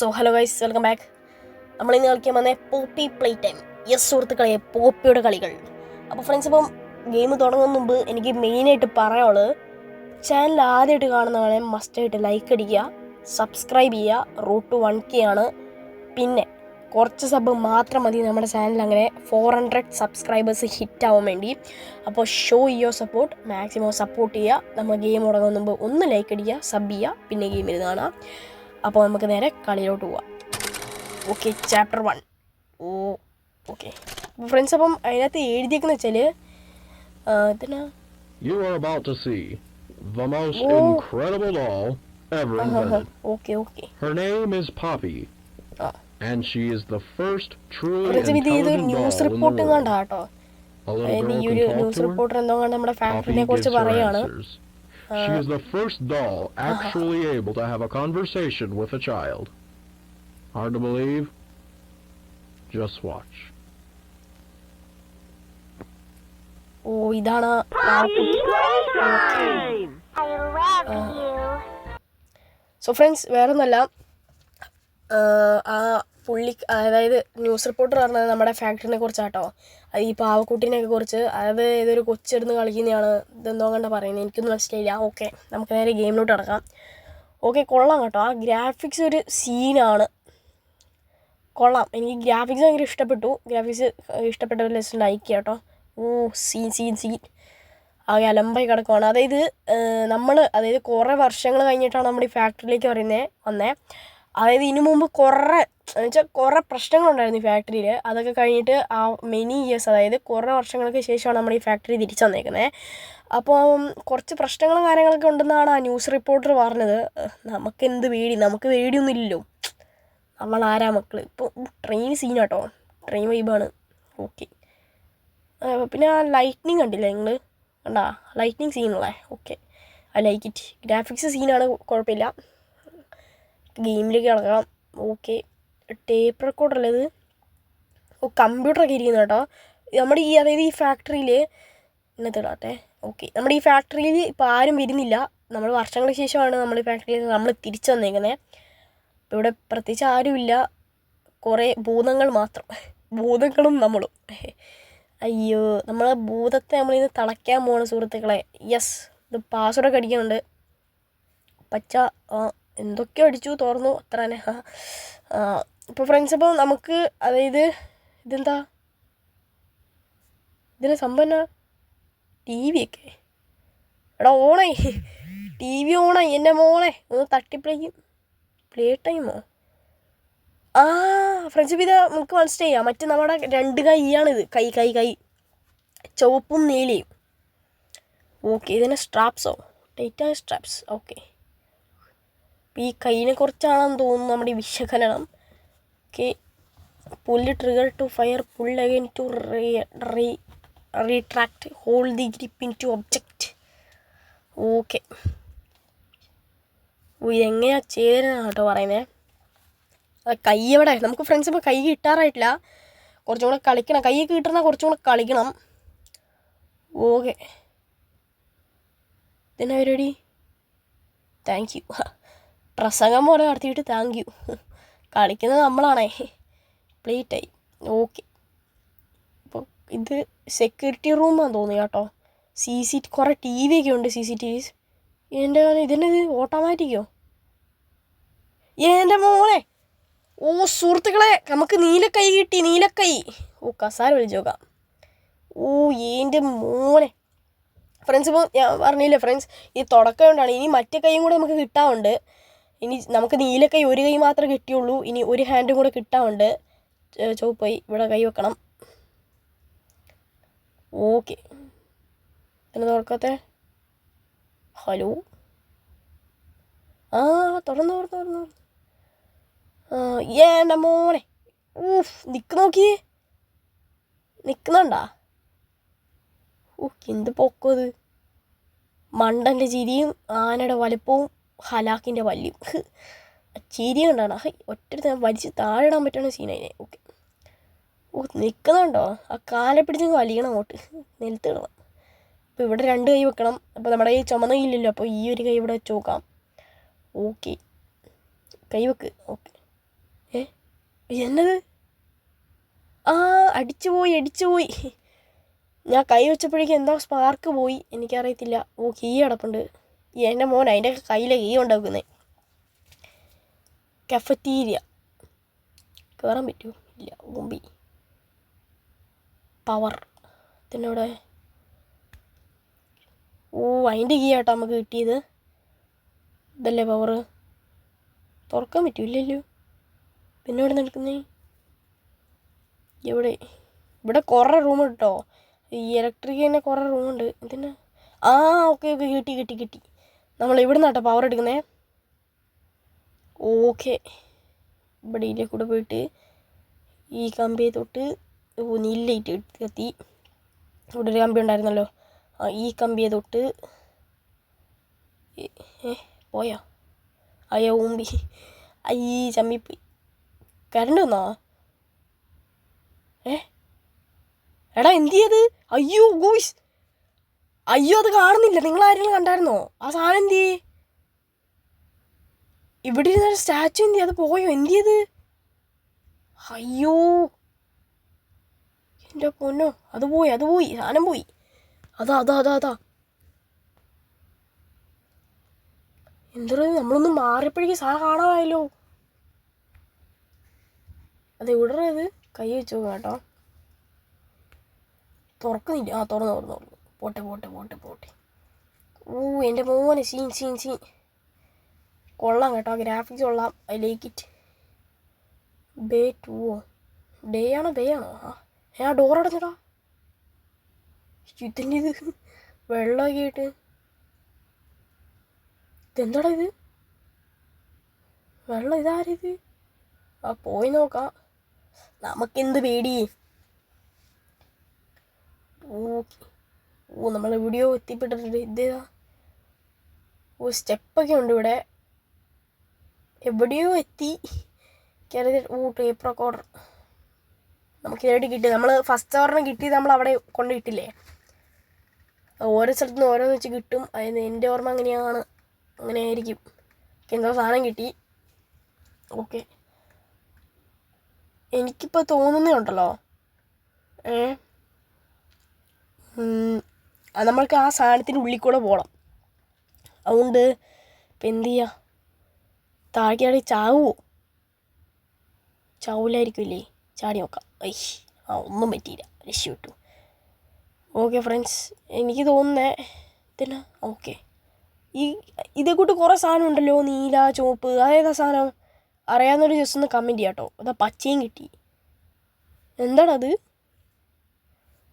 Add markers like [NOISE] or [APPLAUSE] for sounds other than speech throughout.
So hello guys welcome back നമ്മൾ ഇന്ന് കളിക്കാൻ വന്നേ പോപ്പി പ്ലേ ടൈം യെസ് സുഹൃത്തുക്കളെ പോപ്പിയുടെ കളികൾ. അപ്പോൾ ഫ്രണ്ട്സ് ഇപ്പം ഗെയിം തുടങ്ങുന്ന മുമ്പ് എനിക്ക് മെയിനായിട്ട് പറയാനുള്ളത് ചാനൽ ആദ്യമായിട്ട് കാണുന്നവരെ മസ്റ്റായിട്ട് ലൈക്ക് അടിക്കുക സബ്സ്ക്രൈബ് ചെയ്യുക റൂട്ട് വൺ കെ ആണ്. പിന്നെ കുറച്ച് സബ് മാത്രം മതി നമ്മുടെ ചാനൽ അങ്ങനെ ഫോർ ഹൺഡ്രഡ് സബ്സ്ക്രൈബേഴ്സ് ഹിറ്റ് ആവാൻ വേണ്ടി. അപ്പോൾ show your support maximum support ചെയ്യുക. നമ്മൾ ഗെയിം തുടങ്ങുന്ന മുമ്പ് ഒന്ന് ലൈക്ക് അടിക്കുക സബ് ചെയ്യുക പിന്നെ ഗെയിമിൽ കാണാം അപ്പോൾ നമുക്ക് നേരെ കളിയിലോട്ട് പോവാം okay chapter one oh okay friends അപ്പം അതിനകത്ത് എഴുതിയേക്കുന്ന വെച്ചാൽ ഇതിനാ You are about to see the most oh. incredible doll ever invented. Okay, okay. Her name is Poppy, Ah. and she is the first truly intelligent news doll in the world. A little girl can talk to her. Reporter എന്തോ കണ്ട് നമ്മുടെ Poppy ഫാക്ടറിനെ gives കുറിച്ച് her പറയാണ് answers. She is the first doll actually able to have a conversation with a child. Hard to believe? Just watch. ഓ ഇതാണ് ആ കുട്ടി I love you. So friends വേറെ ഒന്നല്ല ആ പുള്ളി അതായത് ന്യൂസ് റിപ്പോർട്ടർ പറഞ്ഞത് നമ്മുടെ ഫാക്ടറിനെ കുറിച്ചാട്ടോ. അത് ഈ പാവക്കുട്ടീനെയൊക്കെ കുറിച്ച്. അതായത് ഏതൊരു കൊച്ചെടുന്ന് കളിക്കുന്നതാണ് ഇതെന്തോ കണ്ട പറയുന്നത്. എനിക്കൊന്നും മനസ്സിലായില്ല. ഓക്കെ നമുക്ക് നേരെ ഗെയിമിലോട്ട് കിടക്കാം. ഓക്കെ കൊള്ളാം കേട്ടോ. ആ ഗ്രാഫിക്സ് ഒരു സീനാണ്. കൊള്ളാം. എനിക്ക് ഗ്രാഫിക്സ് ഭയങ്കര ഇഷ്ടപ്പെട്ടു. ഗ്രാഫിക്സ് ഇഷ്ടപ്പെട്ട ലെസ് ലൈക്ക് കേട്ടോ. ഓ സീൻ സീൻ സീൻ. ആകെ അലമ്പായി കിടക്കുവാണ്. അതായത് നമ്മൾ അതായത് കുറേ വർഷങ്ങൾ കഴിഞ്ഞിട്ടാണ് നമ്മൾ ഈ ഫാക്ടറിയിലേക്ക് പറയുന്നത് വന്നേ. അതായത് ഇതിനു മുമ്പ് കുറേ എന്നുവെച്ചാൽ കുറേ പ്രശ്നങ്ങളുണ്ടായിരുന്നു ഈ ഫാക്ടറിയിൽ അതൊക്കെ കഴിഞ്ഞിട്ട് ആ മെനി ഇയേഴ്സ് അതായത് കുറേ വർഷങ്ങൾക്ക് ശേഷമാണ് നമ്മൾ ഈ ഫാക്ടറി തിരിച്ചു വന്നേക്കുന്നത് അപ്പോൾ കുറച്ച് പ്രശ്നങ്ങളും കാര്യങ്ങളൊക്കെ ഉണ്ടെന്നാണ് ആ ന്യൂസ് റിപ്പോർട്ടർ പറഞ്ഞത്. നമുക്ക് എന്ത് പേടി? നമുക്ക് പേടിയൊന്നുമില്ലല്ലോ. ആരാ മക്കൾ ഇപ്പോൾ ട്രെയിൻ സീനാട്ടോ ട്രെയിൻ വൈബാണ് ഓക്കെ പിന്നെ ആ ലൈറ്റ്നിങ് കണ്ടില്ലേ നിങ്ങൾ കണ്ടാ? Lightning സീനല്ലേ okay I like it graphics സീനാണ് കുഴപ്പമില്ല. ഗെയിമിലേക്ക് ഇറങ്ങാം. ഓക്കെ ടേപ്പ് റെക്കോർഡല്ലേ ഇത്? ഓ കമ്പ്യൂട്ടറൊക്കെ ഇരിക്കുന്നു കേട്ടോ. നമ്മുടെ ഈ അതായത് ഈ ഫാക്ടറിയിൽ ഇന്നത്തെ ഇടാട്ടെ ഓക്കെ നമ്മുടെ ഈ ഫാക്ടറിയിൽ ഇപ്പോൾ ആരും വരുന്നില്ല. നമ്മൾ വർഷങ്ങൾക്ക് ശേഷമാണ് നമ്മൾ ഈ ഫാക്ടറിയിൽ നമ്മൾ തിരിച്ചു വന്നേക്കുന്നത് അപ്പോൾ ഇവിടെ പ്രത്യേകിച്ച് ആരുമില്ല കുറേ ഭൂതങ്ങൾ മാത്രം. ഭൂതങ്ങളും നമ്മളും. അയ്യോ നമ്മളെ ഭൂതത്തെ നമ്മളിന്ന് തളയ്ക്കാൻ പോകണം സുഹൃത്തുക്കളെ. യെസ് ഇത് പാസ്വേഡൊക്കെ അടിക്കുന്നുണ്ട്. പച്ച എന്തൊക്കെയോ അടിച്ചു തോർന്നു അത്ര തന്നെ. ഇപ്പോൾ ഫ്രണ്ട്സ് ഇപ്പോൾ നമുക്ക് അതായത് ഇതെന്താ? ഇതിന് സംഭവം ടി വി ഒക്കെ. എടാ ഓണായി. ടി വി ഓണായി. എന്റെ മോളെ ഒന്ന് തട്ടിപ്ലേക്കും പ്ലേ ടൈമോ ആ. ഫ്രണ്ട്ഷിപ്പ് ഇത് നമുക്ക് മനസ്സിലായി. മറ്റേ നമ്മുടെ രണ്ട് കൈയാണിത് കൈ കൈ കൈ. ചുവപ്പും നീലയും. ഓക്കെ ഇതിന് സ്ട്രാപ്സോ ടൈറ്റായ സ്ട്രാപ്സ് ഓക്കെ ഈ കൈയിനെ കുറിച്ചാണെന്ന് തോന്നുന്നു നമ്മുടെ ഈ വിശകലനം. Okay. Pull trigger to fire pull again to re retract hold the grip in to object okay ഇതെങ്ങനെയാണ് ചെയ്തതെന്നാണ് കേട്ടോ പറയുന്നത് കൈ എവിടെ? നമുക്ക് ഫ്രണ്ട്സ് ഇപ്പോൾ കൈ കിട്ടാറായിട്ടില്ല. കുറച്ചും കൂടെ കളിക്കണം. കൈയൊക്കെ കിട്ടുന്ന കുറച്ചും കൂടെ കളിക്കണം. ഓക്കെ ഇതെന്നാ പരിപാടി? താങ്ക് യു പ്രസംഗം പോലെ നടത്തിയിട്ട് താങ്ക് യു കളിക്കുന്നത് നമ്മളാണേ. പ്ലേറ്റായി ഓക്കെ അപ്പോൾ ഇത് സെക്യൂരിറ്റി റൂമാണെന്ന് തോന്നി കേട്ടോ. സി സി കുറേ ടി വി ഒക്കെ ഉണ്ട് സി സി ടി വിസ് എന്റെ ഇതെന്നത് ഓട്ടോമാറ്റിക്കോ എന്റെ മോനെ. ഓ സുഹൃത്തുക്കളെ നമുക്ക് നീലക്കൈ കിട്ടി നീലക്കൈ ഓ കസാര വിളിച്ചു നോക്കാം. ഓ എന്റെ മോനെ. ഫ്രണ്ട്സ് ഇപ്പോൾ ഞാൻ പറഞ്ഞില്ലേ ഫ്രണ്ട്സ് ഈ തുടക്കം കൊണ്ടാണ് ഇനി മറ്റേ കൈയും കൂടെ നമുക്ക് കിട്ടാറുണ്ട്. ഇനി നമുക്ക് നീലക്കൈ ഒരു കൈ മാത്രമേ കിട്ടിയുള്ളൂ. ഇനി ഒരു ഹാൻഡും കൂടെ കിട്ടാറുണ്ട് ചുവപ്പായി ഇവിടെ കൈ വെക്കണം. ഓക്കെ എന്നെ തുറക്കത്തെ? ഹലോ ആ തുറന്നു തുറന്നു തുറന്നു. ഏണ്ട മോനെ. ഊഫ് നിക്ക് നോക്കിയേ നിൽക്കുന്നുണ്ടാ ഊ എന്ത് പൊക്കോ അത് മണ്ടന്റെ ചിരിയും ആനയുടെ വലുപ്പവും ഹലാക്കിന്റെ വല്യം ചിരി കണ്ടാണ്. ഹൈ ഒറ്റ വലിച്ച് താഴെ ഇടാൻ പറ്റുന്ന അതിനെ ഓക്കെ. ഓ നിൽക്കുന്നുണ്ടോ ആ കാലെ പിടിച്ച് വലിയണം അങ്ങോട്ട്. നിലത്തിടണം. അപ്പോൾ ഇവിടെ രണ്ട് കൈ വെക്കണം. അപ്പോൾ നമ്മുടെ ഈ ചുമന്ന കൈയില്ലല്ലോ. അപ്പോൾ ഈ ഒരു കൈ ഇവിടെ വെച്ച് നോക്കാം. ഓക്കെ. കൈ വെക്ക്. ഓക്കെ. ഏ? എന്നത്? ആ അടിച്ചു പോയി അടിച്ചു പോയി. ഞാൻ കൈ വെച്ചപ്പോഴേക്കും എന്തോ സ്പാർക്ക് പോയി. എനിക്കറിയത്തില്ല. ഓ കീ കിടപ്പുണ്ട് ഈ എന്റെ മോൻ അതിന്റെ കയ്യിലെ കീ ഉണ്ടാക്കുന്നത് കഫറ്റീരിയ കയറാൻ പറ്റുമോ? ഇല്ല ഓമ്പി പവർ ഇതിനോടെ ഓ അതിന്റെ കീ ആട്ടോ നമുക്ക് കിട്ടിയത്. ഇതല്ലേ പവർ തുറക്കാൻ പറ്റൂല്ലല്ലോ. പിന്നെ ഇവിടെ നിൽക്കുന്നേ എവിടെ? ഇവിടെ കുറേ റൂം കേട്ടോ ഈ ഇലക്ട്രിക് തന്നെ കുറേ റൂമുണ്ട്. എന്തിനാ? ആ ഓക്കെ ഓക്കെ കിട്ടി കിട്ടി കിട്ടി. നമ്മൾ ഇവിടെ നിന്നാട്ടോ പവർ എടുക്കുന്നത് ഓക്കെ ഇവിടെ കൂടെ പോയിട്ട് ഈ കമ്പിയെ തൊട്ട് നീല ലൈറ്റ് കത്തി. ഇവിടെ ഒരു കമ്പി ഉണ്ടായിരുന്നല്ലോ. ആ ഈ കമ്പിയെ തൊട്ട് ഏ അയ്യോ ഊമ്പി. അയ്യീ ചമ്മിപ്പോയി കരണ്ട് വന്നോ? ഏ? എടാ എന്ത് ചെയ്യത് അയ്യോ ഗൂയ്സ്. അയ്യോ അത് കാണുന്നില്ല. നിങ്ങൾ ആരെങ്കിലും കണ്ടായിരുന്നോ? ആ സാധനം എന്തു ഇവിടെ ഇരുന്ന സ്റ്റാച്ചു എന്ത്? അത് പോയോ? എന്തു ചെയ്ത്? അയ്യോ. എന്റെ പൊന്നോ അത് പോയി അത് പോയി സാധനം പോയി. അതാ അതാ അതാ അതാ. എന്തോ നമ്മളൊന്ന് മാറിയപ്പോഴേക്കും സാധനം കാണാമായല്ലോ അത് ഇവിടെ ഇത് കൈ വെച്ചു കേട്ടോ. തുറക്കുന്നില്ല. ആ തുറന്നു തുറന്നു തുറന്നു. പോട്ടെ പോട്ടെ പോട്ടെ പോട്ടെ. ഓ എന്റെ മോനെ സീൻ സീൻ സീൻ കൊള്ളാം കേട്ടോ ഗ്രാഫിക്സ് കൊള്ളാം. I like it bay to day ആണോ ബേ ആണോ? ആ ഞാൻ ഡോർ അടഞ്ഞടാ ഇതിന്റെ ഇത്? വെള്ളമൊക്കെ ആയിട്ട്. ഇതെന്താടാ ഇത്? വെള്ളം ഇതാരിത് ആ പോയി നോക്കാം. നമുക്കെന്ത് പേടി? ഓക്കെ ഓ നമ്മൾ വീഡിയോ എത്തിപ്പെട്ടിട്ടുണ്ട്. ഇതേതാ ഓ സ്റ്റെപ്പൊക്കെ ഉണ്ട് ഇവിടെ. എവിടെയോ എത്തി. കയറി ഓ ടേപ്പ് റെക്കോർഡർ നമുക്ക് ഇതായിട്ട് കിട്ടി. നമ്മൾ ഫസ്റ്റ് ഓർഡറിന് കിട്ടി നമ്മൾ അവിടെ കൊണ്ട് കിട്ടില്ലേ ഓരോ സ്ഥലത്തു നിന്ന് ഓരോന്ന് വെച്ച് കിട്ടും. അതിന് എന്റെ ഓർമ്മ അങ്ങനെയാണ്. അങ്ങനെ ആയിരിക്കും. എന്തോ സാധനം കിട്ടി? ഓക്കെ. എനിക്കിപ്പോൾ തോന്നുന്നേ ഉണ്ടല്ലോ. ഏ? നമ്മൾക്ക് ആ സാധനത്തിന്റെ ഉള്ളിൽ കൂടെ പോകണം. അതുകൊണ്ട് ഇപ്പം എന്ത് ചെയ്യുക താഴേക്കാണെങ്കിൽ ചാവുമോ ചാവൂലായിരിക്കുമല്ലേ? ചാടി നോക്കാം. ഐ ആ ഒന്നും പറ്റിയില്ല. രക്ഷ വിട്ടു. ഓക്കെ ഫ്രണ്ട്സ് എനിക്ക് തോന്നുന്നേ ഇതില്ല. ഓക്കെ ഈ ഇതേ കൂട്ട് കുറേ സാധനം ഉണ്ടല്ലോ. നീല ചുവപ്പ് അതേതാ സാധനം? അറിയാവുന്നൊരു ജസ്റ്റ് ഒന്ന് കമന്റ് ചെയ്യാം കേട്ടോ അതാ പച്ചയും കിട്ടി. എന്താണത്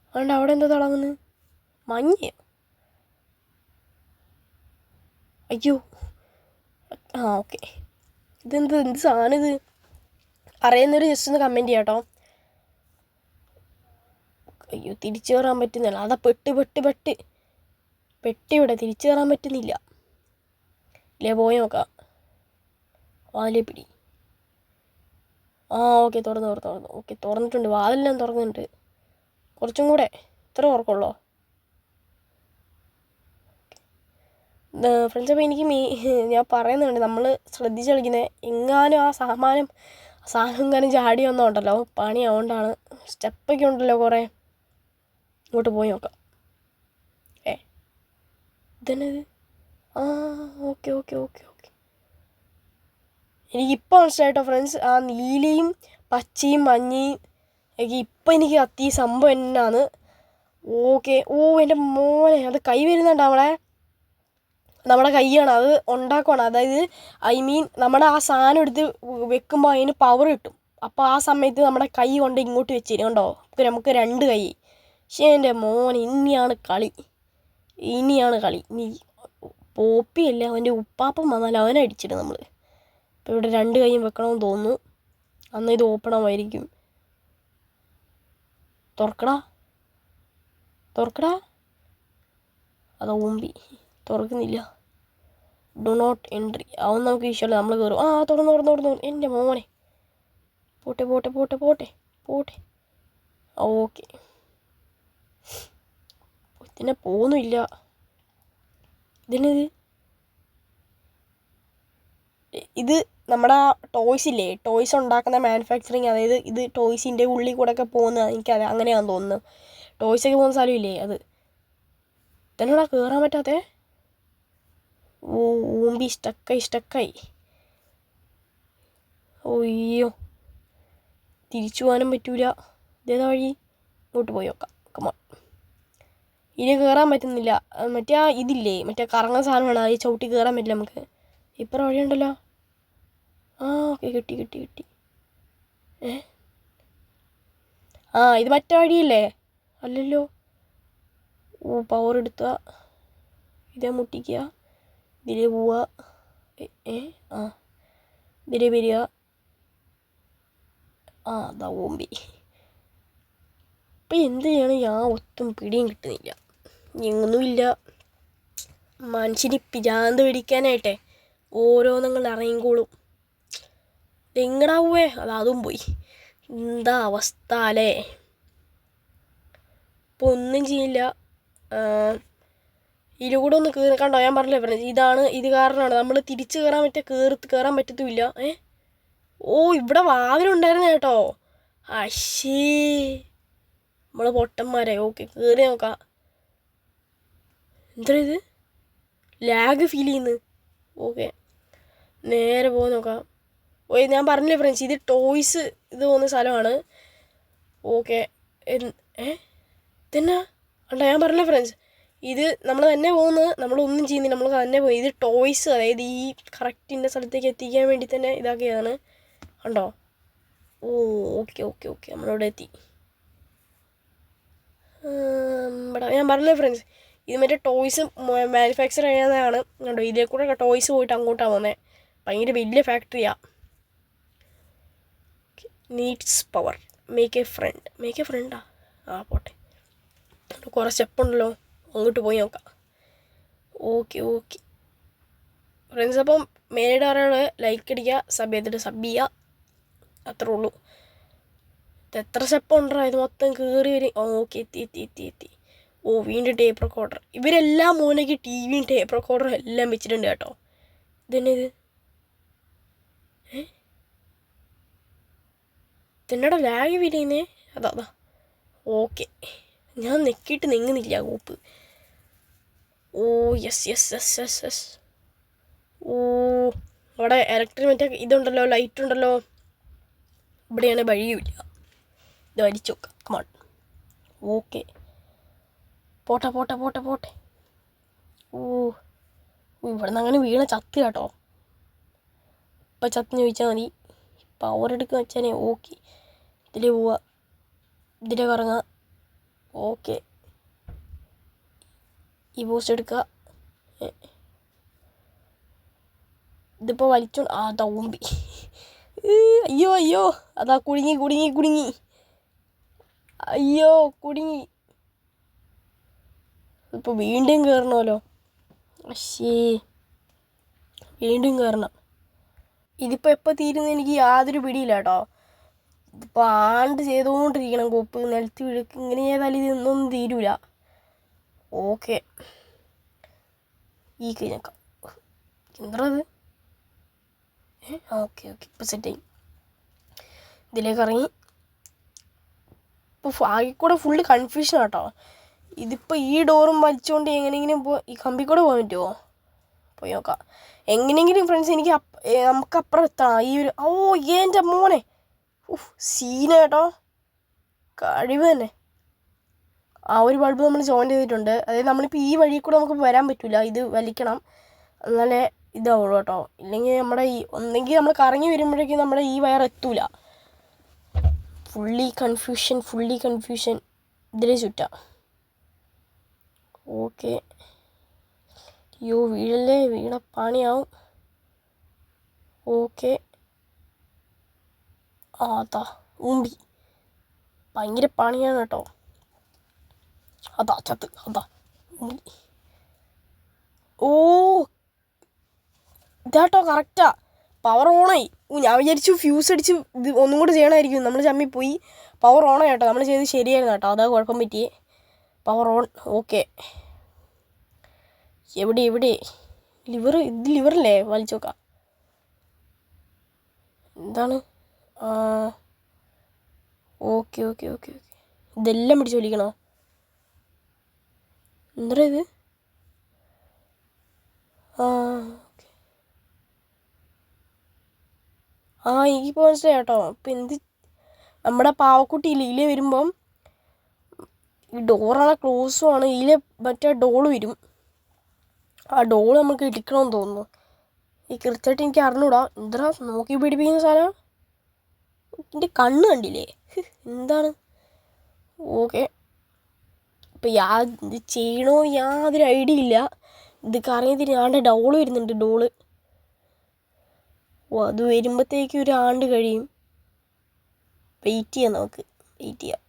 അതുകൊണ്ട് അവിടെ എന്താ തിളങ്ങുന്നത് മഞ്ഞയോ അയ്യോ. ആ ഓക്കെ. ഇതെന്ത് എന്ത് സാധനം ഇത് അറിയുന്നവർ ജസ്റ്റ് ഒന്ന് കമന്റ് ചെയ്യാം അയ്യോ തിരിച്ചു കയറാൻ പറ്റുന്നില്ല. അതാ പെട്ട് പെട്ട് പെട്ട്. പെട്ടി ഇവിടെ തിരിച്ചു കയറാൻ പറ്റുന്നില്ല. ഇല്ലേ പോയി നോക്കാം. വാതിലേ പിടി ആ ഓക്കെ തുറന്നു തുറന്നു തുറന്നു. ഓക്കെ തുറന്നിട്ടുണ്ട്. വാതിലെല്ലാം തുറന്നിട്ടുണ്ട്. കുറച്ചും കൂടെ. ഇത്ര ഉറക്കമുള്ളോ? ഫ്രണ്ട്സ് അപ്പോൾ എനിക്ക് മീ [LAUGHS] ഞാൻ പറയുന്നുണ്ട് നമ്മൾ ശ്രദ്ധിച്ച് കളിക്കുന്നത് എങ്ങാനും ആ സാമാനം സാധനം എങ്ങാനും ചാടി വന്നോണ്ടല്ലോ പണി അതുകൊണ്ടാണ് സ്റ്റെപ്പൊക്കെ ഉണ്ടല്ലോ കുറേ. ഇങ്ങോട്ട് പോയി നോക്കാം. ഏ? ഇതന്നെ ആ ഓക്കെ ഓക്കെ ഓക്കെ ഓക്കെ. എനിക്കിപ്പോൾ മനസ്സിലായിട്ടോ ഫ്രണ്ട്സ് ആ നീലയും പച്ചയും മഞ്ഞയും എനിക്ക് ഇപ്പം എനിക്ക് കത്തി സംഭവം എന്നാണ്. ഓക്കെ. ഓ എന്റെ മോനെ അത് കൈ വരുന്നുണ്ട് അവളെ നമ്മുടെ കൈയാണ് അത് ഉണ്ടാക്കുവാണ്. അതായത് ഐ മീൻ നമ്മുടെ ആ സാധനം എടുത്ത് വെക്കുമ്പോൾ അതിന് പവർ കിട്ടും. അപ്പോൾ ആ സമയത്ത് നമ്മുടെ കൈ കൊണ്ട് ഇങ്ങോട്ട് വെച്ചിരും കണ്ടോ? നമുക്ക് രണ്ട് കൈ. പക്ഷേ എന്റെ മോൻ ഇനിയാണ് കളി. ഇനിയാണ് കളി. നീ പോപ്പിയല്ല അവന്റെ ഉപ്പാപ്പം വന്നാൽ അവനെ നമ്മൾ ഇപ്പോൾ ഇവിടെ രണ്ട് കൈയും വെക്കണമെന്ന് തോന്നുന്നു. അന്ന് ഇത് ഓപ്പൺ ആവുമായിരിക്കും. തുറക്കടാ. തുറക്കടാ. അത് ഓമ്പി. തുറക്കുന്നില്ല. ഡു നോട്ട് എൻട്രി അവൻ നമുക്ക് വിശ്വല്ല നമ്മൾ കയറും ആ തുറന്നു തുറന്നു തുറന്നു എന്റെ മോനെ. പോട്ടെ പോട്ടെ പോട്ടെ പോട്ടെ പോട്ടെ. ഓക്കെ. ഇതിനെ പോകുന്നില്ല ഇതിനിത്? ഇത് നമ്മുടെ ടോയ്സ് ഇല്ലേ? ടോയ്സ് ഉണ്ടാക്കുന്ന മാനുഫാക്ചറിങ് അതായത് ഇത് ടോയ്സിന്റെ ഉള്ളിൽ കൂടെ ഒക്കെ പോകുന്ന എനിക്കത് അങ്ങനെയാണെന്ന് തോന്നുന്നു. ടോയ്സൊക്കെ പോകുന്ന സ്ഥലമില്ലേ അത്? ഇതെന്നടാ കയറാൻ പറ്റാത്തേ? ഊമ്പി സ്റ്റക്കായി സ്റ്റക്കായി. ഒയ്യോ തിരിച്ചു പോകാനും പറ്റൂല. ഇതേതാ വഴി? ഇങ്ങോട്ട് പോയി നോക്കാം. കമാ ഇനി കയറാൻ പറ്റുന്നില്ല. മറ്റേ ആ ഇതില്ലേ? മറ്റേ കറങ്ങുന്ന സാധനമാണ് അത് ചവിട്ടി കയറാൻ പറ്റില്ല നമുക്ക്. ഇപ്പുറം വഴിയുണ്ടല്ലോ ആ ഓക്കെ കിട്ടി കിട്ടി കിട്ടി. ഏ? ആ ഇത് മറ്റേ വഴിയല്ലേ? അല്ലല്ലോ. ഓ പവർ എടുത്തുക ഇതേ മുട്ടിക്കുക. ഇതിലേ പോവുക ഏ, ആ ഇതിലേ വരിക ആ അതാ ഓമ്പി ഇപ്പം എന്ത് ചെയ്യണം ഞാൻ ഒത്തും പിടിയും കിട്ടുന്നില്ല? എങ്ങൊന്നുമില്ല. മനുഷ്യന് പിരാന്ത് പിടിക്കാനായിട്ടെ ഓരോന്നങ്ങൾ ഇറങ്ങിക്കോളും എങ്ങടാവേ അത് അതും പോയി. എന്താ അവസ്ഥ അല്ലേ? ഇപ്പോൾ ഒന്നും ചെയ്യില്ല. ഇതിലൂടെ ഒന്ന് കയറി കണ്ടോ ഞാൻ പറഞ്ഞില്ലേ പറഞ്ഞത് ഇതാണ് ഇത് കാരണമാണ്. നമ്മൾ തിരിച്ച് കയറാൻ പറ്റിയ കയറി കയറാൻ പറ്റത്തുമില്ല. ഏ? ഓ ഇവിടെ വാതിലുണ്ടായിരുന്നു കേട്ടോ. അശ്ശേ. നമ്മൾ പൊട്ടന്മാരെ. ഓക്കെ കയറി നോക്കാം. എന്താ ഇത്? ലാഗ് ഫീൽ ചെയ്യുന്നു. ഓക്കെ. നേരെ പോകാൻ നോക്കാം. ഓ ഞാൻ പറഞ്ഞില്ലേ ഫ്രണ്ട്സ് ഇത് ടോയ്സ് ഇത് പോകുന്ന സ്ഥലമാണ്. ഓക്കെ. ഏ? ഇതെന്നാ? അല്ല ഞാൻ പറഞ്ഞില്ലേ ഫ്രണ്ട്സ് ഇത് നമ്മൾ തന്നെ പോകുന്നത് നമ്മളൊന്നും ചെയ്യുന്നില്ല. നമ്മൾ തന്നെ പോയി. ഇത് ടോയ്സ് അതായത് ഈ കറക്റ്റ് ഇന്ന സ്ഥലത്തേക്ക് എത്തിക്കാൻ വേണ്ടി തന്നെ ഇതാക്കിയതാണ്. കണ്ടോ? ഓ ഓക്കെ ഓക്കെ ഓക്കെ നമ്മളിവിടെ എത്തി. ഞാൻ പറഞ്ഞില്ലേ ഫ്രണ്ട്സ് ഇത് മറ്റേ ടോയ്സ് മാനുഫാക്ചർ ചെയ്യുന്നതാണ് കണ്ടോ? ഇതേ കൂടെ ടോയ്സ് പോയിട്ട് അങ്ങോട്ടാണ് വന്നത് ഭയങ്കര വലിയ ഫാക്ടറിയാണ് needs power make a friend make a ഫ്രണ്ടാ ആ? പോട്ടെ. കുറേ സ്റ്റെപ്പ് ഉണ്ടല്ലോ. അങ്ങോട്ട് പോയി നോക്കാം. Okay okay. ഫ്രണ്ട്സ് അപ്പം മെയിനായിട്ട് പറയുന്നത് ലൈക്ക് അടിക്കുക സബ് ചെയ്തിട്ട് സബ് ചെയ്യുക. അത്രേ ഉള്ളൂ. എത്ര സ്റ്റെപ്പ് ഉണ്ടോ ഇത് മൊത്തം കയറി വരും. ഓക്കെ എത്തി എത്തി എത്തി എത്തി. ഓ വീണ്ടും ടേപ്പ് റെക്കോർഡർ ഇവരെല്ലാം മൂലയ്ക്ക് ടി വിയും ടേപ്പ് റെക്കോർഡറും എല്ലാം വെച്ചിട്ടുണ്ട് കേട്ടോ. ഇതന്നെ ഇത്? ഇതെന്നടാ ലാഗ് ചെയ്യുന്നേ? അതാ അതാ. ഓക്കെ. ഞാൻ നെക്കിയിട്ട് നീങ്ങുന്നില്ല കൂപ്പ്. ഓ yes yes yes yes yes ഓ അവിടെ ഇലക്ട്രിക് മറ്റേ ഇതുണ്ടല്ലോ ലൈറ്റ് ഉണ്ടല്ലോ. ഇവിടെയാണ് വഴിയുമില്ല. ഇത് വലിച്ചു നോക്കാം കമാൺ ഓക്കെ പോട്ടെ പോട്ടെ പോട്ടെ പോട്ടെ. ഓ ഇവിടെ നിന്ന് അങ്ങനെ വീണ ചത്ത് കേട്ടോ. ഇപ്പം ചത്ത് ചോദിച്ചാൽ മതി. പവർ എടുക്കുക വെച്ചാൽ ഓക്കെ ഇതിലേ പോവുക ഇതിലേ കറങ്ങുക ഓക്കെ. ഈ പോസ്റ്റ് എടുക്കുക. ഇതിപ്പോൾ വലിച്ചോ. ആ തൗമ്പി. അയ്യോ അയ്യോ. അതാ കുടുങ്ങി കുടുങ്ങി കുടുങ്ങി. അയ്യോ കുടുങ്ങി. ഇപ്പോൾ വീണ്ടും കയറണമല്ലോ അശ്ശേ. വീണ്ടും കയറണം ഇതിപ്പോൾ എപ്പോൾ തീരുന്ന എനിക്ക് യാതൊരു പിടിയില്ല കേട്ടോ. ആണ്ട് ചെയ്തുകൊണ്ടിരിക്കണം കോപ്പ് നിലത്ത് വീഴക്ക്. ഇങ്ങനെ ചെയ്താൽ ഇതൊന്നും തീരൂല. ഓക്കെ. ഈ കഴിഞ്ഞേക്കാം എന്തത് ഓക്കെ ഓക്കെ. ഇപ്പോൾ സെറ്റായി ഇതിലേക്ക് ഇറങ്ങി. ഇപ്പോൾ ആകെ കൂടെ ഫുള്ള് കൺഫ്യൂഷൻ കേട്ടോ ഇതിപ്പോൾ ഈ ഡോറും വലിച്ചുകൊണ്ട് എങ്ങനെയെങ്കിലും പോ ഈ കമ്പി കൂടെ പോകാൻ പറ്റുമോ പോയി നോക്കാം. എങ്ങനെയെങ്കിലും ഫ്രണ്ട്സ് എനിക്ക് നമുക്ക് അപ്പുറം എത്തണം ഈ ഒരു ഓ എന്റെ മോനെ. ഉഫ് സീന കേട്ടോ. കഴിവ് തന്നെ. ആ ഒരു ബൾബ് നമ്മൾ ജോയിൻ ചെയ്തിട്ടുണ്ട്. അതായത് നമ്മളിപ്പോൾ ഈ വഴി കൂടെ നമുക്ക് വരാൻ പറ്റില്ല ഇത് വലിക്കണം. എന്നാലേ ഇതാവുള്ളൂ കേട്ടോ. ഇല്ലെങ്കിൽ നമ്മുടെ ഈ ഒന്നെങ്കിൽ നമ്മൾ കറങ്ങി വരുമ്പോഴേക്കും നമ്മുടെ ഈ വയർ എത്തൂല. ഫുള്ളി കൺഫ്യൂഷൻ ഫുള്ളി കൺഫ്യൂഷൻ ഇതിലെ ചുറ്റ. ഓക്കെ അയ്യോ വീഴല്ലേ? വീണ പണിയാവും. ഓക്കെ അതാ ഊമ്പി. ഭയങ്കര പണിയാണ് കേട്ടോ. അതാ ചത്ത്. അതാ ഊമ്പി. ഓ ഇതാട്ടോ കറക്റ്റാ പവർ ഓണായി ഓ ഞാൻ വിചാരിച്ചു ഫ്യൂസ് അടിച്ച് ഇത് ഒന്നും കൂടെ ചെയ്യണമായിരിക്കും നമ്മൾ ചമ്മി പോയി. പവർ ഓണായി കേട്ടോ. നമ്മൾ ചെയ്ത് ശരിയായിരുന്നു കേട്ടോ. അതാ കുഴപ്പം പറ്റിയേ. പവർ ഓൺ ഓക്കെ എവിടെ എവിടെ? ലിവർ ഇത് ലിവറല്ലേ വലിച്ചു നോക്കാം എന്താണ്? Okay okay okay okay. ഇതെല്ലാം പിടിച്ച് വലിക്കണോ? എന്താ ഇത്? ആ ഓക്കെ. ആ എനിക്ക് മനസ്സിലായി കേട്ടോ. അപ്പം എന്ത് നമ്മുടെ പാവക്കുട്ടി ഇല്ലേ ഇതിലേ വരുമ്പം ഈ ഡോറാണ് ക്ലോസും ആണ്. ഇതിലെ മറ്റേ ഡോൾ വരും. ആ ഡോൾ നമുക്ക് ഇടിക്കണമെന്ന് തോന്നുന്നു. ഈ കൃത്യമായിട്ട് എനിക്ക് അറിഞ്ഞൂടാ. എന്താ നോക്കി പിടിപ്പിക്കുന്ന സാധനം? എന്റെ കണ്ണ് കണ്ടില്ലേ? എന്താണ്? ഓക്കെ. ഇപ്പം യാ ഇത് ചെയ്യണോ യാതൊരു ഐഡിയ ഇല്ല. ഇത് കറിയത്തിന് ആണ്ട് ഡോൾ വരുന്നുണ്ട് ഡോൾ. ഓ അത് വരുമ്പോഴത്തേക്കും ഒരു ആണ്ട് കഴിയും. വെയിറ്റ് ചെയ്യാം നമുക്ക്. വെയിറ്റ് ചെയ്യാം.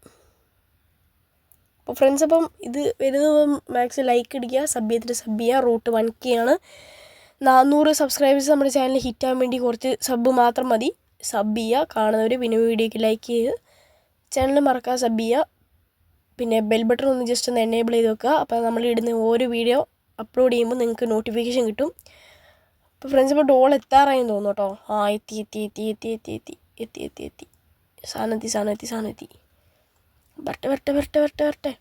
അപ്പോൾ ഫ്രണ്ട്സ് അപ്പം ഇത് വരുന്നത് മാക്സ് ലൈക്ക് അടിക്കുക സബ് ചെയ്തിട്ട് സബ് ചെയ്യുക. റൂട്ട് വൺ കെ ആണ്. നാനൂറ് സബ്സ്ക്രൈബേഴ്സ് നമ്മുടെ ചാനൽ ഹിറ്റ് ഹിറ്റാൻ വേണ്ടി കുറച്ച് സബ് മാത്രം മതി. സബ് ചെയ്യുക. കാണുന്നവർ പിന്നെ വീഡിയോക്ക് ലൈക്ക് ചെയ്ത് ചാനൽ മറക്കാതെ സബ് ചെയ്യുക. പിന്നെ ബെൽ ബട്ടൺ ഒന്ന് ജസ്റ്റ് ഒന്ന് എനേബിൾ ചെയ്ത് വെക്കുക. അപ്പോൾ നമ്മൾ ഇടുന്ന ഓരോ വീഡിയോ അപ്ലോഡ് ചെയ്യുമ്പോൾ നിങ്ങൾക്ക് നോട്ടിഫിക്കേഷൻ കിട്ടും. അപ്പോൾ ഫ്രണ്ട്സ് ഇപ്പോൾ ഡോൾ എത്താറായി തോന്നുന്നു കേട്ടോ ആ എത്തി എത്തി എത്തി എത്തി എത്തി എത്തി എത്തി എത്തി എത്തി. സാധനം എത്തി സാധനം എത്തി സാധനം എത്തി. വരട്ടെ വരട്ടെ വരട്ടെ വരട്ടെ വരട്ടെ.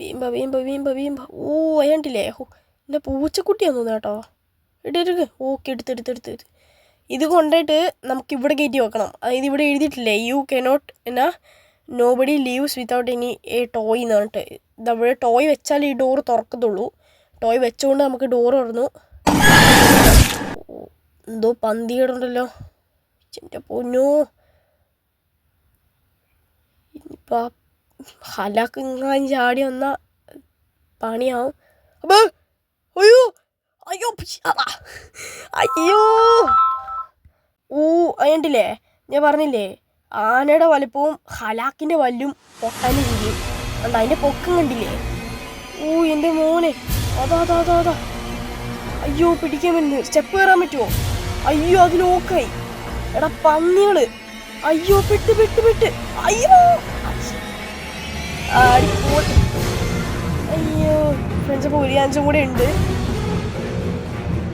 വീമ്പ വീമ്പ വീമ്പ വീമ്പ. ഓ അയ്യണ്ടില്ലേ ഓ എന്റെ പൂച്ചക്കുട്ടിയാന്ന് തോന്നുന്നു കേട്ടോ. എടുക്ക് ഓക്കെ എടുത്ത് എടുത്ത് എടുത്ത് എടുത്ത്. ഇത് കൊണ്ടുപോയിട്ട് നമുക്ക് ഇവിടെ കയറ്റി വെക്കണം. അതായത് ഇവിടെ എഴുതിയിട്ടില്ലേ യു കെ നോട്ട് എന്നാ nobody leaves without any a toy എന്ന് പറഞ്ഞിട്ട്. ഇതവിടെ ടോയ് വെച്ചാൽ ഈ ഡോർ തുറക്കത്തുള്ളൂ. ടോയ് വെച്ചുകൊണ്ട് നമുക്ക് ഡോർ തുറന്നു. എന്തോ പന്തികേടുണ്ടല്ലോ എന്റെ പൊന്നോ. ഇനിയിപ്പോൾ ഹലാക്ക് ഇങ്ങനെ ചാടി വന്നാൽ പണിയാവും. അപ്പോൾ അയ്യോ അയ്യോ അയ്യോ. ഊ അതിണ്ടില്ലേ ഞാൻ പറഞ്ഞില്ലേ? ആനയുടെ വലുപ്പവും ഹലാക്കിന്റെ വല്ലും പൊട്ടാനും ചെയ്യും കണ്ട അതിന്റെ പൊക്കം കണ്ടില്ലേ? ഊ എന്റെ മോനെ. അതാ അതാ അതാ അതാ. അയ്യോ പിടിക്കാൻ വരുന്നു സ്റ്റെപ്പ് കയറാൻ പറ്റുമോ? അയ്യോ അത് ലോക്കായി എടാ പന്നികൾ. അയ്യോ പെട്ട് പെട്ട് പെട്ട്. അയ്യോ. അയ്യോ ഫ്രണ്ട്സ് ഒരു അഞ്ചും കൂടെ ഉണ്ട്.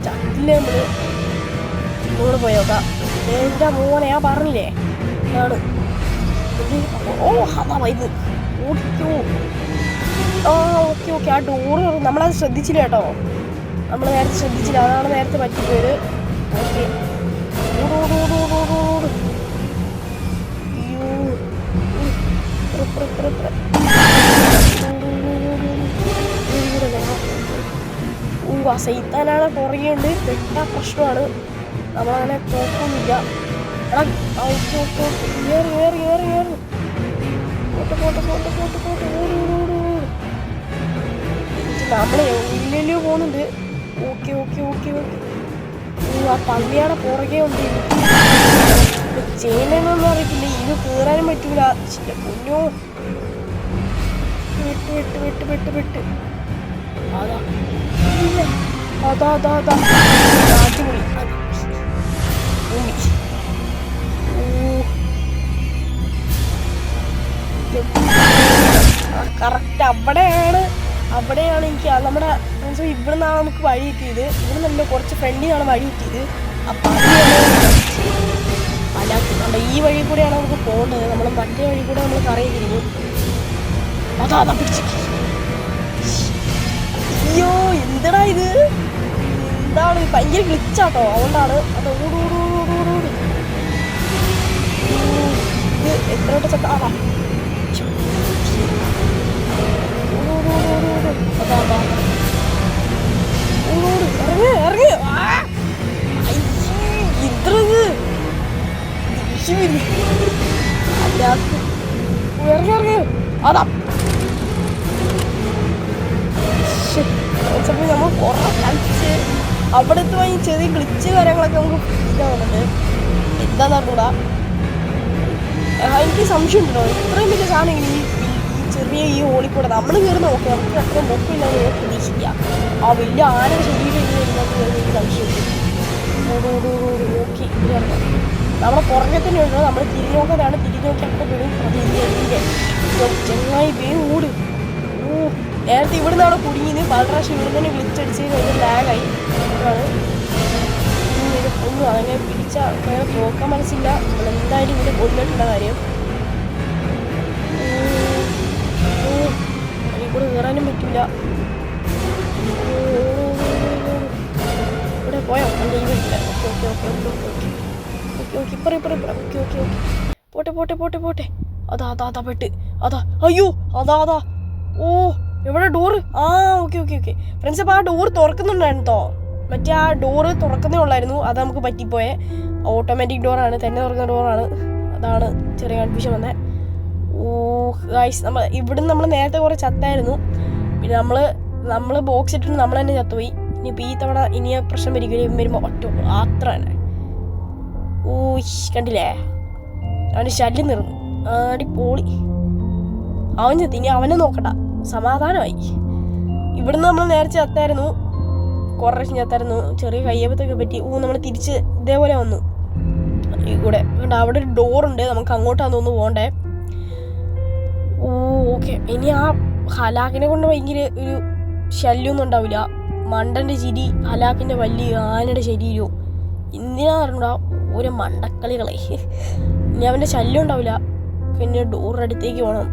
ചത്തില്ല നമ്മൾ? ഇങ്ങോട്ട് പോയോക്കാം എന്റെ മോനെ ഞാൻ പറഞ്ഞില്ലേ? ആണ് ഓ അതാ ഇത്. ഓടിക്കോ. ആ ഓക്കെ ഓക്കെ. ആ ഡോറ് നമ്മളത് ശ്രദ്ധിച്ചില്ല കേട്ടോ. നമ്മൾ നേരത്തെ ശ്രദ്ധിച്ചില്ല. അതാണ് നേരത്തെ പറ്റിപ്പോയത്. ഓക്കെ. അയ്യോ. സൈത്താനാണ് പുറകെ ഉണ്ട് പെട്ട പ്രശ്നമാണ്. നമ്മളങ്ങനെ നോക്കൊന്നുമില്ല എടാ ഉള്ളിലും ഓട് പോകുന്നുണ്ട് ഓക്കെ ഓക്കെ ഓക്കെ ഓക്കെ. ആ പള്ളിയുടെ പുറകെ ഉണ്ട്. ചെയ്യുന്നതെന്നൊന്നും അറിയത്തില്ല. ഇത് കയറാനും പറ്റൂല. പൊന്നോ. വിട്ട് വിട്ട് വിട്ട് വിട്ട് വിട്ട്. അതാ കറക്റ്റ് അവിടെയാണ് അവിടെയാണ് എനിക്ക് നമ്മുടെ ഇവിടെ നിന്നാണ് നമുക്ക് വഴി കിട്ടിയത്. ഇവിടെ നല്ല കുറച്ച് ഫ്രണ്ടിനാണ് വഴി കിട്ടിയത്. അപ്പം അല്ല ഈ വഴി കൂടെയാണ് നമുക്ക് പോകേണ്ടത് നമ്മൾ മറ്റേ വഴി കൂടെ നമ്മൾ കറിയിരിക്കുന്നു അതാ അതാ പിടിച്ചു. അയ്യോ എന്തടാ ഇത്? എന്താണ് ഭയങ്കര ഗ്ലിച്ചാട്ടോ. അതുകൊണ്ടാണ് അത് ഓടോടോടോടോടി ഇത് എത്ര ചട്ടാണോ ടച്ച് കാര്യങ്ങളൊക്കെ നമുക്ക് ഇതാണത് എന്താന്ന് പറഞ്ഞൂടാ എനിക്ക് സംശയം ഉണ്ടോ ഇത്രയും വലിയ സാധനം ഈ ചെറിയ ഈ ഓളിക്കൂടെ നമ്മൾ കയറുന്ന ഓക്കെ നമുക്ക് അത്രയും മൊക്കില്ലാന്ന് ഞാൻ പ്രതീക്ഷിക്കുക. ആ വലിയ ആരും ശരീരം ഇങ്ങനെ എനിക്ക് സംശയമുണ്ട്. നോക്കി നമ്മുടെ പുറകെ തന്നെ ഉണ്ടോ നമ്മൾ തിരിഞ്ഞോക്കാനാണ് തിരിഞ്ഞോക്കിയൊക്കെ വീടും അതിന്റെ ചെങ്ങായി വേ ഓടും. ഓ നേരത്തെ ഇവിടുന്നാണ് കുടുങ്ങിയത് പല പ്രാവശ്യം ഇവിടുന്ന് തന്നെ വിളിച്ചടിച്ച് കഴിഞ്ഞ് ലാഗായി ആണ് ഒന്നും അങ്ങനെ പിടിച്ച വേറെ നോക്കാൻ മനസ്സില്ല. നമ്മളെന്തായാലും ഇവിടെ കൊണ്ടിട്ടുള്ള കാര്യം. കൂടെ കയറാനും പറ്റില്ല. ഇവിടെ പോയോ? എന്റെ ഈ വീട്ടില്ല okay okay okay okay okay. Okay okay okay ഇപ്പറ ഇപ്പറ ഇപ്പറ. Okay okay okay. പോട്ടെ പോട്ടെ പോട്ടെ പോട്ടെ. അതാ അതാ അതാ പെട്ട്. അതാ. അയ്യോ അതാ അതാ. ഓ എവിടെ ഡോറ് ആ ഓക്കെ ഓക്കെ ഓക്കെ. ഫ്രണ്ട്സ് അപ്പോൾ ആ ഡോറ് തുറക്കുന്നുണ്ടായിരുന്നോ? മറ്റേ ആ ഡോറ് തുറക്കുന്നേ ഉള്ളായിരുന്നു. അത് നമുക്ക് പറ്റിപ്പോയെ. ഓട്ടോമാറ്റിക് ഡോറാണ് തന്നെ തുറക്കുന്ന ഡോറാണ് അതാണ് ചെറിയ കൺഫ്യൂഷൻ വന്നത് ഓ ഗായ്സ് നമ്മൾ ഇവിടുന്ന് നമ്മൾ നേരത്തെ കുറേ ചത്തായിരുന്നു. പിന്നെ നമ്മൾ നമ്മൾ ബോക്സ് ഇട്ടിട്ട് നമ്മൾ തന്നെ ചത്തുപോയി. ഇനിയിപ്പോൾ ഈ തവണ ഇനി പ്രശ്നം വരികയും വരുമ്പോൾ ഒറ്റ അത്ര തന്നെ ഓ കണ്ടില്ലേ? അവന്റെ ശല്യം നിർന്നു പോളി അവൻ ചത്തി. ഇനി അവനെ നോക്കണ്ട. സമാധാനമായി. ഇവിടുന്ന് നമ്മൾ നേരത്തെ ചത്തായിരുന്നു. കുറേ പ്രാവശ്യം ചത്തായിരുന്നു ചെറിയ കയ്യപ്പത്തൊക്കെ പറ്റി ഊ നമ്മൾ തിരിച്ച് ഇതേപോലെ വന്നു. ഈ കൂടെ. അവിടെ ഒരു ഡോറുണ്ട് നമുക്ക് അങ്ങോട്ടാന്ന് തോന്നുന്നു പോകണ്ടേ ഓ ഓക്കെ ഇനി ആ ഹലാക്കിനെ കൊണ്ട് ഭയങ്കര ഒരു ശല്യമൊന്നും ഉണ്ടാവില്ല. മണ്ടന്റെ ചിരി ഹലാക്കിന്റെ വലിയ ആനയുടെ ശരീരവും എന്തിനാ പറഞ്ഞാ ഒരു മണ്ടക്കളികളെ. ഇനി അവന്റെ ശല്യം ഉണ്ടാവില്ല. പിന്നെ ഡോറിന്റെ അടുത്തേക്ക് പോകണം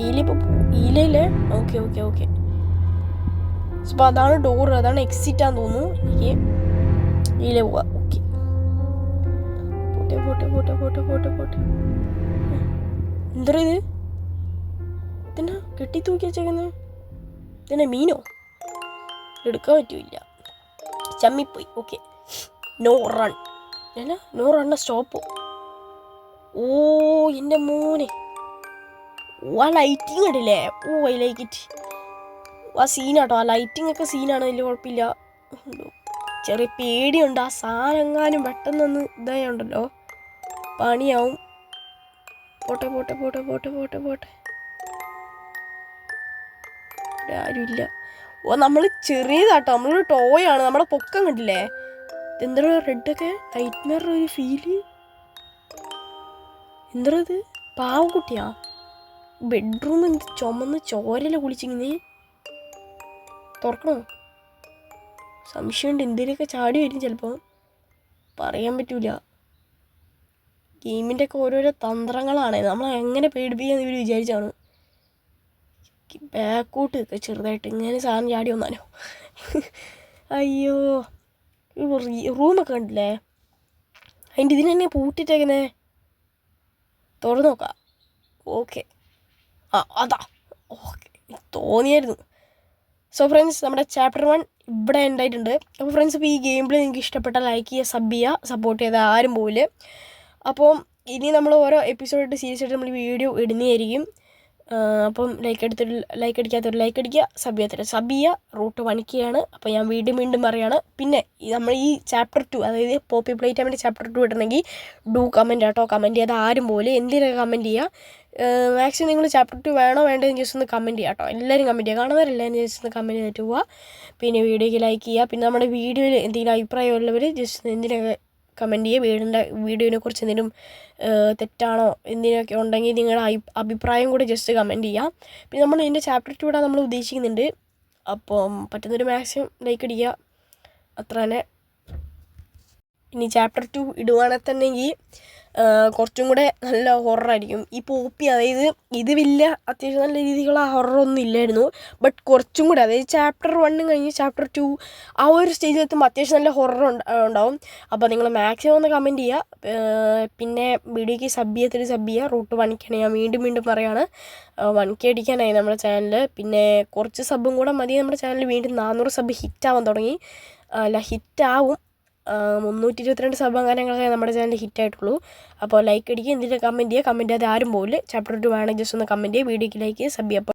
ഈലിപ്പോൾ ഈലയില്ലേ ഓക്കെ ഓക്കെ ഓക്കെ അപ്പോൾ അതാണ് ഡോറ് അതാണ് എക്സിറ്റ് ആണെന്ന് തോന്നുന്നു. എനിക്ക് ഇതിലെ പോവാം. ഓക്കെ പോട്ടെ പോട്ടെ പോട്ടെ പോട്ടെ പോട്ടെ പോട്ടെ. എന്താ ഇത് ഇതെന്നാ കെട്ടി തൂക്കി വെച്ചേക്കുന്നത് ഇതെന്നെ മീനോ? എടുക്കാൻ പറ്റൂല ചമ്മിപ്പോയി. ഓക്കെ നോ റൺ എന്നാ നോ റണ്ണ സ്റ്റോപ്പ് ഓ എന്റെ മോനെ. ഓ ആ ലൈറ്റിങ് കണ്ടില്ലേ? ഓ ഐ ലൈക്ക് ഇറ്റ് ആ സീനാട്ടോ ആ ലൈറ്റിംഗ് ഒക്കെ സീനാണ് വലിയ കുഴപ്പമില്ല. ചെറിയ പേടിയുണ്ട് ആ സാധനം എങ്ങാനും പെട്ടെന്നൊന്ന് ഇതായുണ്ടല്ലോ. പണിയാവും. പോട്ടെ പോട്ടെ പോട്ടെ പോട്ടെ പോട്ടെ പോട്ടെ. ആരുമില്ല. ഓ നമ്മൾ ചെറിയതാട്ടോ. നമ്മളൊരു ടോയ് ആണ് നമ്മുടെ പൊക്കം കണ്ടില്ലേ? എന്താ റെഡൊക്കെ നൈറ്റ് മെയർ ഒരു ഫീൽ എന്തൊരു ഇത്? പാവക്കുട്ടിയാ ബെഡ്റൂം എന്ത് ചുമന്ന് ചോരല കുളിച്ചിങ്ങനെ. തുറക്കണോ? സംശയമുണ്ട്. എന്തിനൊക്കെ ചാടി വരും ചിലപ്പോൾ പറയാൻ പറ്റൂല. ഗെയിമിന്റെ ഒക്കെ ഓരോരോ തന്ത്രങ്ങളാണ്. നമ്മൾ എങ്ങനെ പേടിപ്പിക്കാന്ന് ഇവർ വിചാരിച്ചാണ്. ബാക്കോട്ട് ഒക്കെ ചെറുതായിട്ട് ഇങ്ങനെ സാധനം ചാടി വന്നാലോ? അയ്യോ. റൂമൊക്കെ കണ്ടില്ലേ? അതിന്റെ ഇതിന് തന്നെ പൂട്ടിട്ടേക്കുന്നേ. തുറന്നു നോക്കാം. ഓക്കെ. ആ അതാ. ഓക്കെ. തോന്നിയായിരുന്നു. സോ ഫ്രണ്ട്സ് നമ്മുടെ ചാപ്റ്റർ വൺ ഇവിടെ ഉണ്ടായിട്ടുണ്ട് അപ്പോൾ ഫ്രണ്ട്സ് ഇപ്പോൾ ഈ ഗെയിം പ്ലേ നിങ്ങൾക്ക് ഇഷ്ടപ്പെട്ട ലൈക്ക് ചെയ്യുക സബ് ചെയ്യുക സപ്പോർട്ട് ചെയ്താൽ ആരും പോലെ അപ്പോൾ ഇനി നമ്മൾ ഓരോ എപ്പിസോഡായിട്ട് സീരിയസ് ആയിട്ട് നമ്മൾ വീഡിയോ ഇടുന്നതായിരിക്കും. അപ്പം ലൈക്ക് എടുത്തിട്ട് ലൈക്ക് അടിക്കാത്തൊരു ലൈക്ക് അടിക്കുക സബ് ചെയ്യാത്തൊരു സബ് ചെയ്യുക റൂട്ട് വണിക്കുകയാണ് അപ്പോൾ ഞാൻ വീണ്ടും വീണ്ടും പറയുകയാണ് പിന്നെ നമ്മൾ ഈ ചാപ്റ്റർ ടു അതായത് പോപ്പി പ്ലേറ്റ് ടൈമിന്റെ ചാപ്റ്റർ ടു ഇടണമെങ്കിൽ ഡു കമന്റ് കേട്ടോ കമന്റ് ചെയ്യാതെ ആരും പോലെ എന്തിനൊക്കെ കമന്റ് ചെയ്യുക? മാക്സിമം നിങ്ങൾ ചാപ്റ്റർ ടു വേണോ വേണ്ടോ എന്ന് ജസ്റ്റ് ഒന്ന് കമന്റ് ചെയ്യാം കേട്ടോ എല്ലാവരും കമന്റ് ചെയ്യുക കാണുന്നവരെല്ലാവരും ജസ്റ്റ് ഒന്ന് കമന്റ് ചെയ്തിട്ട് പോവുക പിന്നെ വീഡിയോയ്ക്ക് ലൈക്ക് ചെയ്യുക പിന്നെ നമ്മുടെ വീഡിയോയിൽ എന്തെങ്കിലും അഭിപ്രായം ഉള്ളവർ ജസ്റ്റ് എന്തിനൊക്കെ കമന്റ് ചെയ്യുക? വീടിന്റെ വീഡിയോനെ കുറിച്ച് എന്തെങ്കിലും തെറ്റാണോ എന്തിനൊക്കെ ഉണ്ടെങ്കിൽ നിങ്ങളുടെ അഭി- അഭിപ്രായം കൂടെ ജസ്റ്റ് കമന്റ് ചെയ്യാം. പിന്നെ നമ്മൾ ഇതിന്റെ ചാപ്റ്റർ ടു ഇടാൻ നമ്മൾ ഉദ്ദേശിക്കുന്നുണ്ട്. അപ്പം പറ്റുന്നൊരു മാക്സിമം ലൈക്ക് അടിക്കുക അത്ര തന്നെ ഇനി ചാപ്റ്റർ ടു ഇടുവാണെങ്കിൽ തന്നെ കുറച്ചും കൂടെ നല്ല ഹൊററായിരിക്കും ഈ പോപ്പി അതായത് ഇത് വലിയ അത്യാവശ്യം നല്ല രീതിയിലുള്ള ഹൊററൊന്നും ഇല്ലായിരുന്നു. ബട്ട് കുറച്ചും കൂടെ അതായത് ചാപ്റ്റർ വണ്ണും കഴിഞ്ഞ് ചാപ്റ്റർ ടു ആ ഒരു സ്റ്റേജിൽ എത്തുമ്പോൾ അത്യാവശ്യം നല്ല ഹൊറർ ഉണ്ടാവും. അപ്പോൾ നിങ്ങൾ മാക്സിമം ഒന്ന് കമന്റ് ചെയ്യുക പിന്നെ വീഡിയോയ്ക്ക് സബ് ചെയ്യാത്തൊരു സബ് ചെയ്യുക റൂട്ട് വണിക്കാണ് ഞാൻ വീണ്ടും വീണ്ടും പറയുകയാണ് വൺ കെ അടിക്കാനായി നമ്മുടെ ചാനൽ പിന്നെ കുറച്ച് സബും കൂടെ മതി. നമ്മുടെ ചാനൽ വീണ്ടും നാനൂറ് സബ് ഹിറ്റ് ആവാൻ തുടങ്ങി. അല്ല ഹിറ്റാവും മുന്നൂറ്റി ഇരുപത്തിരണ്ട് അങ്ങനെയൊക്കെ നമ്മുടെ ചാനൽ ഹിറ്റ് ആയിട്ടുള്ളൂ അപ്പോൾ ലൈക്ക് അടിക്കുക എന്നിട്ട് കമന്റ് ചെയ്യുക കമന്റ് ചെയ്യാതെ ആരും പോകില്ല ചാപ്റ്റർ ടു വേണമെങ്കിൽ ജസ്റ്റ് ഒന്ന് കമന്റ് ചെയ്യുക വീഡിയോയ്ക്ക് ലൈക്ക് സബ് ചെയ്യുക.